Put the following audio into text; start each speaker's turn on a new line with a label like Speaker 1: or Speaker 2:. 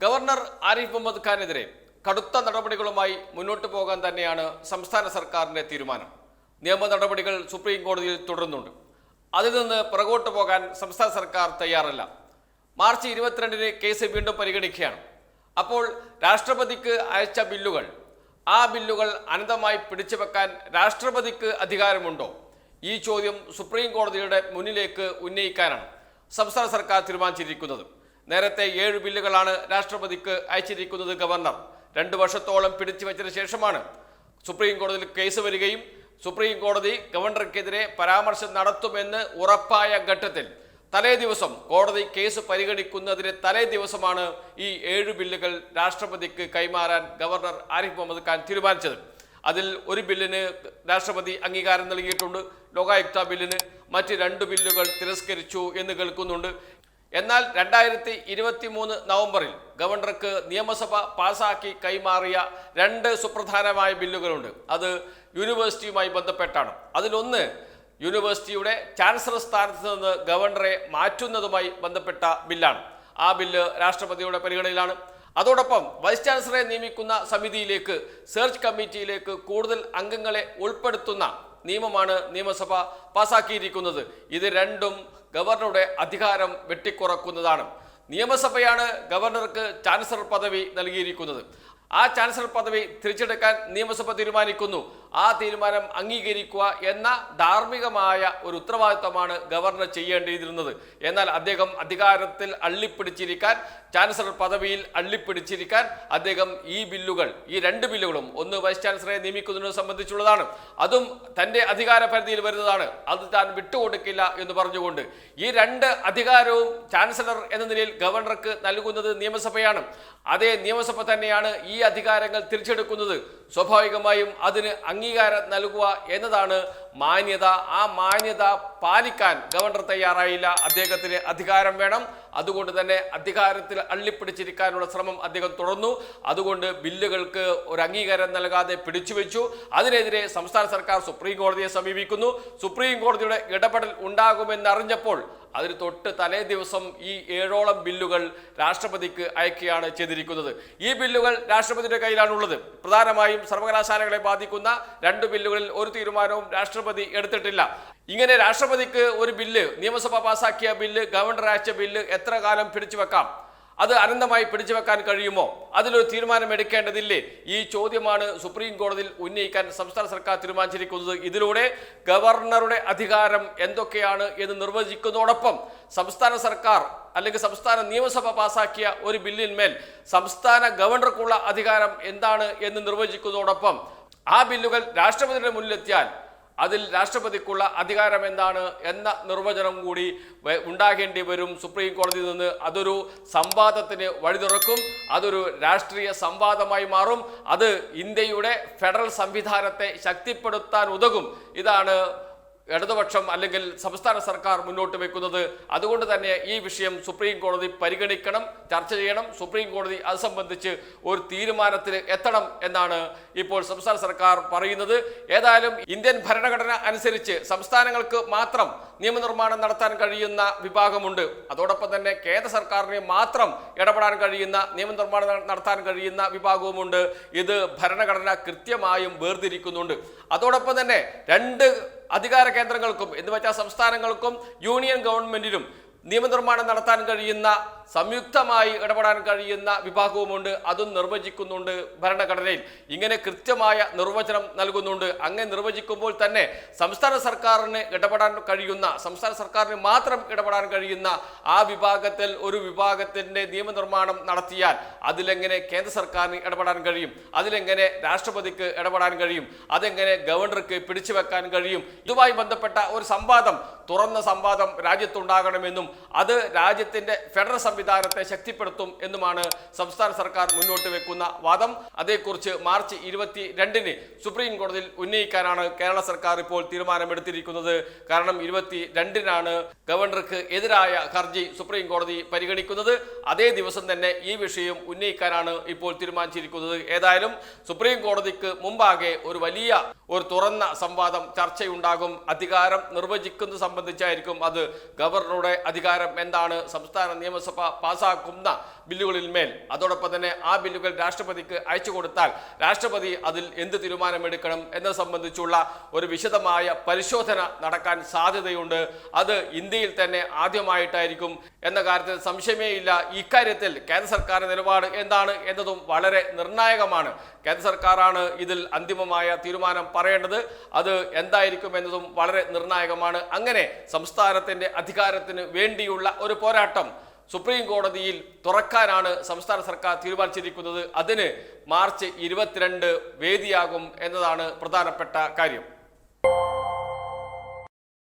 Speaker 1: Governor Arif Muhammad ഖാനെതിരെ കടുത്ത നടപടികളുമായി മുന്നോട്ട് പോകാൻ തന്നെയാണ് സംസ്ഥാന സർക്കാരിന്റെ തീരുമാനം. നിയമ നടപടികൾ സുപ്രീം കോടതിയിൽ തുടരുന്നുണ്ട്. അതിൽ നിന്ന് പുറകോട്ട് പോകാൻ സംസ്ഥാന സർക്കാർ തയ്യാറല്ല. മാർച്ച് ഇരുപത്തിരണ്ടിന് കേസ് വീണ്ടും പരിഗണിക്കുകയാണ്. അപ്പോൾ രാഷ്ട്രപതിക്ക് അയച്ച ബില്ലുകൾ ആ ബില്ലുകൾ അനന്തമായി പിടിച്ചു വെക്കാൻ രാഷ്ട്രപതിക്ക് അധികാരമുണ്ടോ? ഈ ചോദ്യം സുപ്രീം കോടതിയുടെ മുന്നിലേക്ക് ഉന്നയിക്കാനാണ് സംസ്ഥാന സർക്കാർ തീരുമാനിച്ചിരിക്കുന്നത്. നേരത്തെ ഏഴ് ബില്ലുകളാണ് രാഷ്ട്രപതിക്ക് അയച്ചിരിക്കുന്നത് ഗവർണർ. രണ്ടു വർഷത്തോളം പിടിച്ചു വെച്ചതിന് ശേഷമാണ് സുപ്രീം കോടതിയിൽ കേസ് വരികയും സുപ്രീം കോടതി ഗവർണർക്കെതിരെ പരാമർശം നടത്തുമെന്ന് ഉറപ്പായ ഘട്ടത്തിൽ തലേ ദിവസം കോടതി കേസ് പരിഗണിക്കുന്നതിന് തലേ ദിവസമാണ് ഈ ഏഴ് ബില്ലുകൾ രാഷ്ട്രപതിക്ക് കൈമാറാൻ ഗവർണർ ആരിഫ് മുഹമ്മദ് ഖാൻ തീരുമാനിച്ചത്. അതിൽ ഒരു ബില്ലിന് രാഷ്ട്രപതി അംഗീകാരം നൽകിയിട്ടുണ്ട്. ലോകായുക്ത ബില്ലിന് മറ്റ് രണ്ട് ബില്ലുകൾ തിരസ്കരിച്ചു എന്ന് കേൾക്കുന്നുണ്ട്. എന്നാൽ രണ്ടായിരത്തി ഇരുപത്തി മൂന്ന് നവംബറിൽ ഗവർണർക്ക് നിയമസഭ പാസാക്കി കൈമാറിയ രണ്ട് സുപ്രധാനമായ ബില്ലുകളുണ്ട്. അത് യൂണിവേഴ്സിറ്റിയുമായി ബന്ധപ്പെട്ടാണ്. അതിലൊന്ന് യൂണിവേഴ്സിറ്റിയുടെ ചാൻസലർ സ്ഥാനത്ത് നിന്ന് ഗവർണറെ മാറ്റുന്നതുമായി ബന്ധപ്പെട്ട ബില്ലാണ്. ആ ബില്ല് രാഷ്ട്രപതിയുടെ പരിഗണനയിലാണ്. അതോടൊപ്പം വൈസ് ചാൻസലറെ നിയമിക്കുന്ന സമിതിയിലേക്ക് സെർച്ച് കമ്മിറ്റിയിലേക്ക് കൂടുതൽ അംഗങ്ങളെ ഉൾപ്പെടുത്തുന്ന നിയമമാണ് നിയമസഭ പാസാക്കിയിരിക്കുന്നത്. ഇത് രണ്ടും ഗവർണറുടെ അധികാരം വെട്ടിക്കുറക്കുന്നതാണ്. നിയമസഭയാണ് ഗവർണർക്ക് ചാൻസലർ പദവി നൽകിയിരിക്കുന്നത്. ആ ചാൻസലർ പദവി തിരിച്ചെടുക്കാൻ നിയമസഭ തീരുമാനിക്കുന്നു. ആ തീരുമാനം അംഗീകരിക്കുക എന്ന ധാർമ്മികമായ ഒരു ഉത്തരവാദിത്തമാണ് ഗവർണർ ചെയ്യേണ്ടിയിരുന്നത്. എന്നാൽ അദ്ദേഹം അധികാരത്തിൽ അള്ളിപ്പിടിച്ചിരിക്കാൻ ചാൻസലർ പദവിയിൽ അള്ളിപ്പിടിച്ചിരിക്കാൻ അദ്ദേഹം ഈ ബില്ലുകൾ ഈ രണ്ട് ബില്ലുകളും ഒന്ന് വൈസ് ചാൻസലറെ നിയമിക്കുന്നതിനെ സംബന്ധിച്ചുള്ളതാണ്. അതും തന്റെ അധികാര പരിധിയിൽ വരുന്നതാണ്. അത് താൻ വിട്ടുകൊടുക്കില്ല എന്ന് പറഞ്ഞുകൊണ്ട് ഈ രണ്ട് അധികാരവും ചാൻസലർ എന്ന നിലയിൽ ഗവർണർക്ക് നൽകുന്നത് നിയമസഭയാണ്. അതേ നിയമസഭ തന്നെയാണ് ഈ അധികാരങ്ങൾ തിരിച്ചെടുക്കുന്നത് സ്വാഭാവികമായും അതിന് അംഗീകാരം നൽകുക എന്നതാണ് മാന്യത. ആ മാന്യത പാലിക്കാൻ ഗവർണർ തയ്യാറായില്ല. അദ്ദേഹത്തിന് അധികാരം വേണം. അതുകൊണ്ട് തന്നെ അധികാരത്തിൽ അള്ളിപ്പിടിച്ചിരിക്കാനുള്ള ശ്രമം അദ്ദേഹം തുടർന്നു. അതുകൊണ്ട് ബില്ലുകൾക്ക് ഒരു അംഗീകാരം നൽകാതെ പിടിച്ചുവെച്ചു. അതിനെതിരെ സംസ്ഥാന സർക്കാർ സുപ്രീം കോടതിയെ സമീപിക്കുന്നു. സുപ്രീം കോടതിയുടെ ഇടപെടൽ ഉണ്ടാകുമെന്നറിഞ്ഞപ്പോൾ അതിന് തൊട്ട് തലേ ദിവസം ഈ ഏഴോളം ബില്ലുകൾ രാഷ്ട്രപതിക്ക് അയക്കുകയാണ് ചെയ്തിരിക്കുന്നത്. ഈ ബില്ലുകൾ രാഷ്ട്രപതിയുടെ കയ്യിലാണുള്ളത്. പ്രധാനമായും സർവകലാശാലകളെ ബാധിക്കുന്ന രണ്ട് ബില്ലുകളിൽ ഒരു തീരുമാനവും രാഷ്ട്രപതി എടുത്തിട്ടില്ല. ഇങ്ങനെ രാഷ്ട്രപതിക്ക് ഒരു ബില്ല് നിയമസഭ പാസാക്കിയ ബില്ല് ഗവർണർ അയച്ച ബില്ല് എത്ര കാലം പിടിച്ചു വെക്കാം? അത് അനന്തമായി പിടിച്ചു വെക്കാൻ കഴിയുമോ? അതിലൊരു തീരുമാനം എടുക്കേണ്ടതില്ലേ ഈ ചോദ്യമാണ് സുപ്രീം കോടതിയിൽ ഉന്നയിക്കാൻ സംസ്ഥാന സർക്കാർ തീരുമാനിച്ചിരിക്കുന്നത്. ഇതിലൂടെ ഗവർണറുടെ അധികാരം എന്തൊക്കെയാണ് എന്ന് നിർവചിക്കുന്നതോടൊപ്പം സംസ്ഥാന സർക്കാർ അല്ലെങ്കിൽ സംസ്ഥാന നിയമസഭ പാസാക്കിയ ഒരു ബില്ലിന്മേൽ സംസ്ഥാന ഗവർണർക്കുള്ള അധികാരം എന്താണ് എന്ന് നിർവചിക്കുന്നതോടൊപ്പം ആ ബില്ലുകൾ രാഷ്ട്രപതിയുടെ മുന്നിലെത്തിയാൽ അതിൽ രാഷ്ട്രപതിക്കുള്ള അധികാരം എന്താണ് എന്ന നിർവചനം കൂടി ഉണ്ടാകേണ്ടി വരും സുപ്രീം കോടതിയിൽ നിന്ന്. അതൊരു സംവാദത്തിന് വഴി തുറക്കും. അതൊരു രാഷ്ട്രീയ സംവാദമായി മാറും. അത് ഇന്ത്യയുടെ ഫെഡറൽ സംവിധാനത്തെ ശക്തിപ്പെടുത്താൻ ഉതകും. ഇതാണ് ഇടതുപക്ഷം അല്ലെങ്കിൽ സംസ്ഥാന സർക്കാർ മുന്നോട്ട് വെക്കുന്നത്. അതുകൊണ്ട് തന്നെ ഈ വിഷയം സുപ്രീം കോടതി പരിഗണിക്കണം ചർച്ച ചെയ്യണം. സുപ്രീം കോടതി അത് സംബന്ധിച്ച് ഒരു തീരുമാനത്തിൽ എത്തണം എന്നാണ് ഇപ്പോൾ സംസ്ഥാന സർക്കാർ പറയുന്നത്. ഏതായാലും ഇന്ത്യൻ ഭരണഘടന അനുസരിച്ച് സംസ്ഥാനങ്ങൾക്ക് മാത്രം നിയമനിർമ്മാണം നടത്താൻ കഴിയുന്ന വിഭാഗമുണ്ട്. അതോടൊപ്പം തന്നെ കേന്ദ്ര സർക്കാരിന് മാത്രം ഇടപെടാൻ കഴിയുന്ന നിയമനിർമ്മാണം നടത്താൻ കഴിയുന്ന വിഭാഗവുമുണ്ട്. ഇത് ഭരണഘടന കൃത്യമായും വേർതിരിക്കുന്നുണ്ട്. അതോടൊപ്പം തന്നെ രണ്ട് അധികാര കേന്ദ്രങ്ങൾക്കും എന്ന് വെച്ചാൽ സംസ്ഥാനങ്ങൾക്കും യൂണിയൻ ഗവൺമെന്റിനും നിയമനിർമ്മാണം നടത്താൻ കഴിയുന്ന സംയുക്തമായി ഇടപെടാൻ കഴിയുന്ന വിഭാഗവുമുണ്ട്. അതും നിർവചിക്കുന്നുണ്ട് ഭരണഘടനയിൽ. ഇങ്ങനെ കൃത്യമായ നിർവചനം നൽകുന്നുണ്ട്. അങ്ങനെ നിർവചിക്കുമ്പോൾ തന്നെ സംസ്ഥാന സർക്കാരിന് ഇടപെടാൻ കഴിയുന്ന സംസ്ഥാന സർക്കാരിന് മാത്രം ഇടപെടാൻ കഴിയുന്ന ആ വിഭാഗത്തിൽ ഒരു വിഭാഗത്തിന്റെ നിയമനിർമ്മാണം നടത്തിയാൽ അതിലെങ്ങനെ കേന്ദ്ര സർക്കാരിന് ഇടപെടാൻ കഴിയും? അതിലെങ്ങനെ രാഷ്ട്രപതിക്ക് ഇടപെടാൻ കഴിയും? അതെങ്ങനെ ഗവർണർക്ക് പിടിച്ചു വെക്കാൻ കഴിയും? ഇതുമായി ബന്ധപ്പെട്ട ഒരു സംവാദം തുറന്ന സംവാദം രാജ്യത്തുണ്ടാകണമെന്നും അത് രാജ്യത്തിന്റെ ഫെഡറൽ സംവിധാനത്തെ ശക്തിപ്പെടുത്തും എന്നുമാണ് സംസ്ഥാന സർക്കാർ മുന്നോട്ട് വെക്കുന്ന വാദം. അതേക്കുറിച്ച് മാർച്ച് ഇരുപത്തി രണ്ടിന് സുപ്രീം കോടതിയിൽ ഉന്നയിക്കാനാണ് കേരള സർക്കാർ ഇപ്പോൾ തീരുമാനമെടുത്തിരിക്കുന്നത്. കാരണം ഇരുപത്തി രണ്ടിനാണ് ഗവർണർക്ക് എതിരായ ഹർജി സുപ്രീം കോടതി പരിഗണിക്കുന്നത്. അതേ ദിവസം തന്നെ ഈ വിഷയം ഉന്നയിക്കാനാണ് ഇപ്പോൾ തീരുമാനിച്ചിരിക്കുന്നത്. ഏതായാലും സുപ്രീം കോടതിക്ക് മുമ്പാകെ ഒരു വലിയ ഒരു തുറന്ന സംവാദം ചർച്ചയുണ്ടാകും അധികാരം നിർവചിക്കുന്നത് സംബന്ധിച്ചായിരിക്കും അത് ഗവർണറുടെ അധികാരം എന്താണ് സംസ്ഥാന നിയമസഭ പാസാക്കുന്ന ബില്ലുകളിൽ മേൽ. അതോടൊപ്പം തന്നെ ആ ബില്ലുകൾ രാഷ്ട്രപതിക്ക് അയച്ചു കൊടുത്താൽ രാഷ്ട്രപതി അതിൽ എന്ത് തീരുമാനമെടുക്കണം എന്നത് സംബന്ധിച്ചുള്ള ഒരു വിശദമായ പരിശോധന നടക്കാൻ സാധ്യതയുണ്ട്. അത് ഇന്ത്യയിൽ തന്നെ ആദ്യമായിട്ടായിരിക്കും. എന്ന കാര്യത്തിൽ സംശയമേ ഇല്ല. ഇക്കാര്യത്തിൽ കേന്ദ്ര സർക്കാരിന്റെ നിലപാട് എന്താണ് എന്നതും വളരെ നിർണായകമാണ്. കേന്ദ്ര സർക്കാരാണ് ഇതിൽ അന്തിമമായ തീരുമാനം പറയേണ്ടത്. അത് എന്തായിരിക്കും എന്നതും വളരെ നിർണായകമാണ്. അങ്ങനെ സംസ്ഥാനത്തിന്റെ അധികാരത്തിന് വേണ്ടിയുള്ള ഒരു പോരാട്ടം സുപ്രീം കോടതിയിൽ തുറക്കാനാണ് സംസ്ഥാന സർക്കാർ തീരുമാനിച്ചിരിക്കുന്നത്. അതിന് മാർച്ച് ഇരുപത്തിരണ്ട് വേദിയാകും എന്നതാണ് പ്രധാനപ്പെട്ട കാര്യം.